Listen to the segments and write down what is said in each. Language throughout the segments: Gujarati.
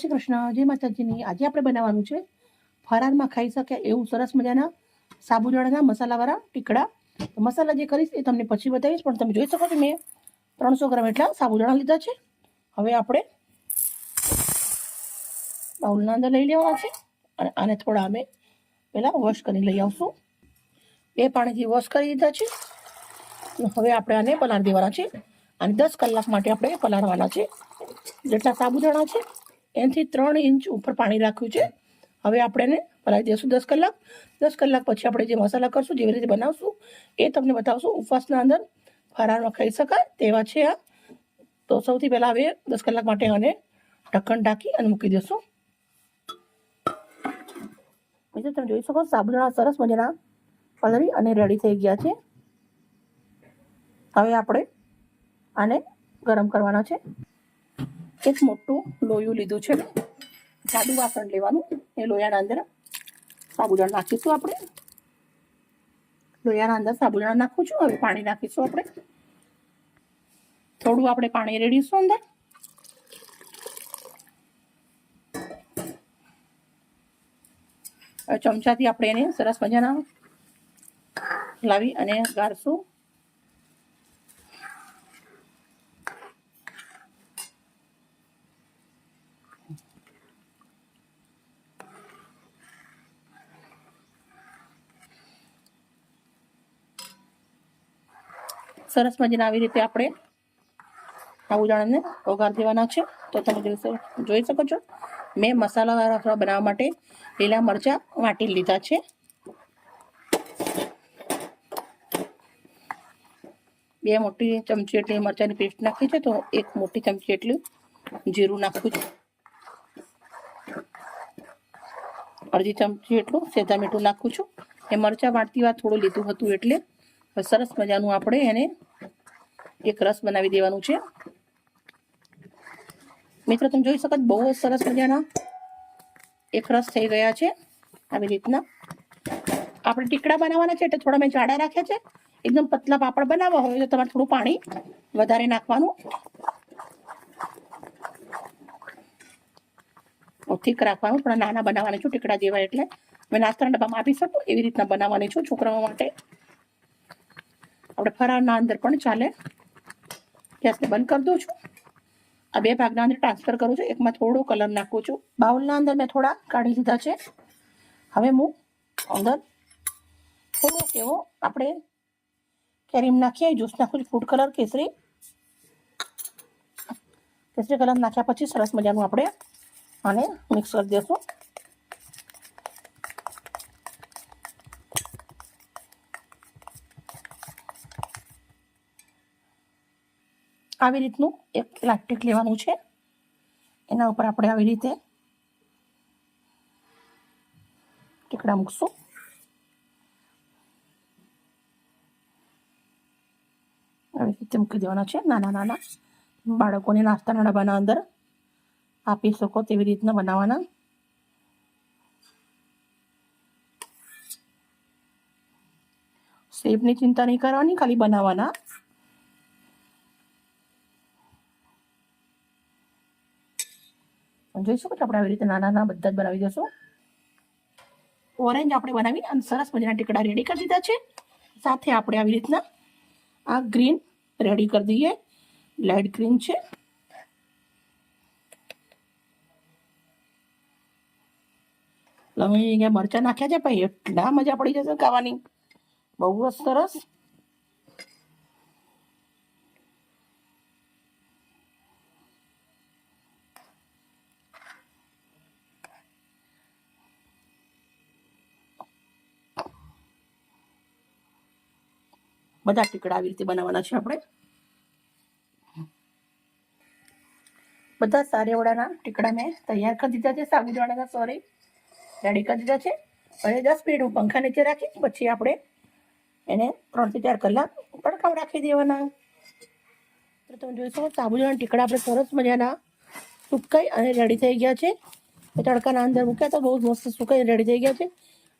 શ્રી કૃષ્ણ જય માતાજીની. આજે આપણે બનાવવાનું છે ફરારમાં ખાઈ શકે એવું સરસ મજાના સાબુદાણાના મસાલાવાળા ટીકડા મસાલા જે કરીશ એ તમને પછી બતાવીશ, પણ તમે જોઈ શકો છો મેં ત્રણસો ગ્રામ એટલા સાબુદાણા લીધા છે. હવે આપણે બાઉલના અંદર લઈ લેવાના છે અને આને થોડા અમે પહેલાં વોશ કરી લઈ આવશું. બે પાણીથી વોશ કરી દીધા છે. હવે આપણે આને પલાળી દેવાના છે. અને દસ કલાક માટે આપણે પલાળવાના છે. જેટલા સાબુદાણા છે એનાથી ત્રણ ઇંચ ઉપર પાણી રાખ્યું છે. હવે આપણે એને પલાળી દઈશું દસ કલાક. દસ કલાક પછી આપણે જે મસાલા કરશું, જેવી રીતે બનાવશું, એ તમને બતાવશું. ઉપવાસના અંદર ફરાળમાં ખાઈ શકાય તેવા છે આ. તો સૌથી પહેલાં હવે દસ કલાક માટે આને ઢક્કણ ઢાંકી અને મૂકી દઈશું બીજું તમે જોઈ શકો સાબુદાણા સરસ મજાના પલળી અને રેડી થઈ ગયા છે. હવે આપણે આને ગરમ કરવાના છે. એક મોટું લોયું લીધું છે. જાડું વાસણ લેવાનું. એ લોયાના અંદર સાબુદાણા નાખીશું આપણે. લોયાના અંદર સાબુદાણા નાખું છું. હવે પાણી નાખીશું આપણે. થોડું આપણે પાણી રેડીશું અંદર. ચમચાથી આપણે એને સરસ મજાના લાવી અને ગાળશું. સરસ મજાના આવી રીતે આપણે સાબુદાણાને વઘાર દેવાના છે. તો તમે જોઈ શકો છો. મેં મસાલાવાળા રસોડા બનાવવા માટે લીલા મરચાં વાટી લીધા છે. બે મોટી ચમચી એટલી મરચાંની પેસ્ટ નાખી છે. તો એક મોટી ચમચી એટલું જીરું નાખું છું. અડધી ચમચી એટલું સેધા મીઠું નાખું છું. એ મરચાં વાટતી વાર થોડું લીધું હતું એટલે સરસ મજાનું આપણે એને એક રસ બનાવી દેવાનું છે. મિત્રો, તમે જોઈ શકો બહુ જ સરસ મજાના એક રસ થઈ ગયા છે આવી રીતના. આપણે ટીકડા બનાવવાના છે એટલે થોડા મેં જાડા રાખ્યા છે. એકદમ પતલા પાપડ બનાવવા હોય તો તમારે થોડું પાણી વધારે નાખવાનું. ઠીક રાખવાનું, થોડા નાના બનાવવાના છું ટીકડા જેવા એટલે. મેં નાસ્તાના ડબ્બામાં આપી શકું એવી રીતના બનાવવાની છું છોકરાઓ માટે. આપણે ફરાળના અંદર પણ ચાલે. ગેસને બંધ કરી દઉં છું. આ બે ભાગના અંદર ટ્રાન્સફર કરું છું. એકમાં થોડો કલર નાખું છું. બાઉલના અંદર મેં થોડા કાઢી લીધા છે. હવે હું અંદર થોડોક એવો આપણે કેરીમ નાખીએ જ્યુસ નાખું છું ફૂડ કલર કેસરી. કેસરી કલર નાખ્યા પછી સરસ મજાનું આપણે આને મિક્સ કરી દઈશું આવી રીતનું એક પ્લાસ્ટિક લેવાનું છે. એના ઉપર આપણે આવી રીતે ટીકડા મૂકશું. આવી રીતે મૂકી દેવાના છે. નાના નાના બાળકોને નાસ્તાના ડબ્બાના અંદર આપી શકો તેવી રીતના બનાવવાના. શેપની ચિંતા નહીં કરવાની, ખાલી બનાવવાના. જોઈ શકો છો આપણે આવી રીતે નાના નાના બધા જ બનાવી દઈશું. ઓરેન્જ આપણે બનાવી અને સરસ મજાના ટીકડા રેડી કરી દીધા છે. સાથે આપણે આવી રીતના આ ગ્રીન રેડી કરી દઈએ. લાઇટ ગ્રીન છે. લવિંગ મરચાં નાખ્યા છે ભાઈ એટલા મજા પડી જશે ખાવાની. બહુ જ સરસ. બધા ટીકડા આવી રીતે બનાવવાના છે આપણે. બધા સારેવડાના ટીકડા મેં તૈયાર કરી દીધા છે, સાબુદાણાના સોરી રેડી કરી દીધા છે. હવે દસ મિનિટ હું પંખા નીચે રાખી પછી આપણે એને ત્રણથી ચાર કલાક તડકામાં રાખી દેવાના. તમે જોઈશો સાબુદાણા ટીકડા આપણે સરસ મજાના સુકાઈ અને રેડી થઈ ગયા છે. તડકાના અંદર મૂક્યા તો બહુ મસ્ત સુકાઈ રેડી થઈ ગયા છે.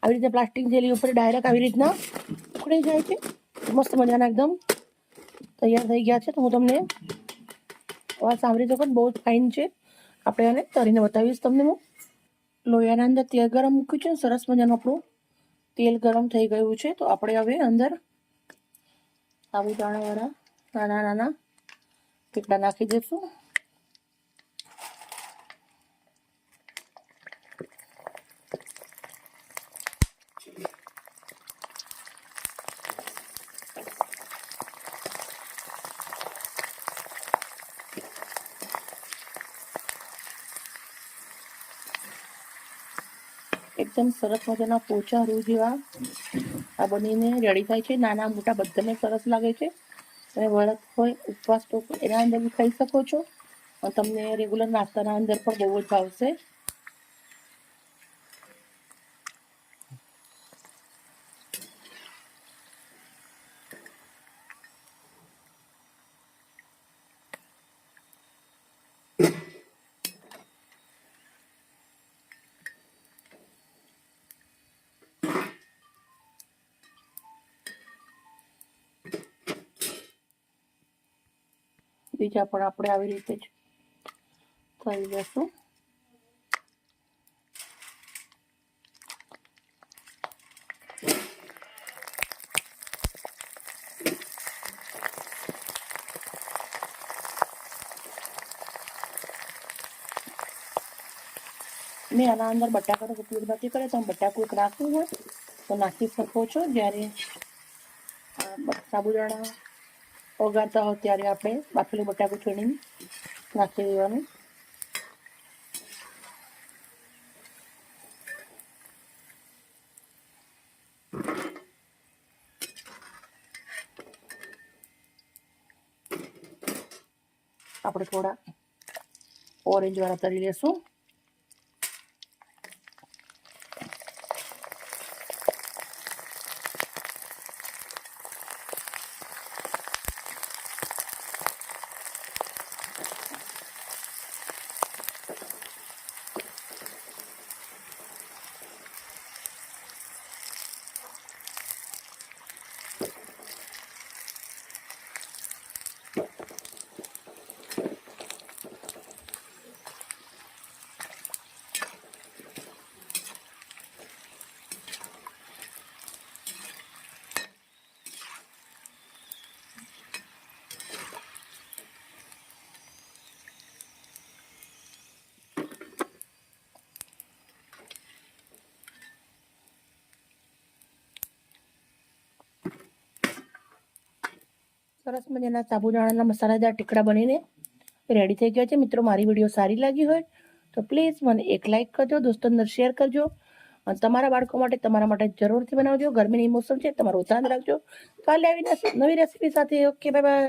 આવી રીતે પ્લાસ્ટિક થેલી ઉપર ડાયરેક્ટ આવી રીતના ઉકળી જાય છે. મસ્ત મજાના એકદમ. તૈયાર થઈ ગયા છે તો હું તમને અવાજ સાંભળી શકો બહુ જ ફાઇન છે. આપણે આને તરીને બતાવીશ તમને હું. લોયાના અંદર તેલ ગરમ મૂક્યું છે સરસ મજાનું આપણું તેલ ગરમ થઈ ગયું છે. તો આપણે હવે અંદર સાબુદાણાવાળા નાના નાના પીપડા નાખી દઈશું. એકદમ સરસ મજાના પોચા રૂ જેવા આ બનીને રેડી થાય છે. નાના મોટા બધાને સરસ લાગે છે. અને વળત હોય, ઉપવાસ તો એના અંદર બી ખાઈ શકો છો. તમને રેગ્યુલર નાસ્તાના અંદર પણ બહુ જ ભાવશે. બીજા પણ આપણે આવી રીતે જ કરી દઈશું મેં આના અંદર બટાકાનો ઉપયોગ નથી કર્યો. તમે બટાકું નાખવું હોય તો નાખી શકો છો. જ્યારે સાબુદાણા ઓગાળતા હોય ત્યારે આપણે બાફેલું બટાકું છોડીને નાખી દેવાનું. આપણે થોડા ઓરેન્જ વાળા તરી લેશું. સરસ મજાના સાબુદાણાના મસાલાદાર ટીકડા બનીને રેડી થઈ ગયા છે. મિત્રો, મારી વીડિયો સારી લાગી હોય તો પ્લીઝ મને એક લાઇક કરજો દોસ્તો અંદર શેર કરજો અને તમારા બાળકો માટે, તમારા માટે જરૂરથી બનાવજો. ગરમીની મોસમ છે, તમારું ધ્યાન રાખજો. કાલે આવીને નવી રેસીપી સાથે ઓકે બાય બાય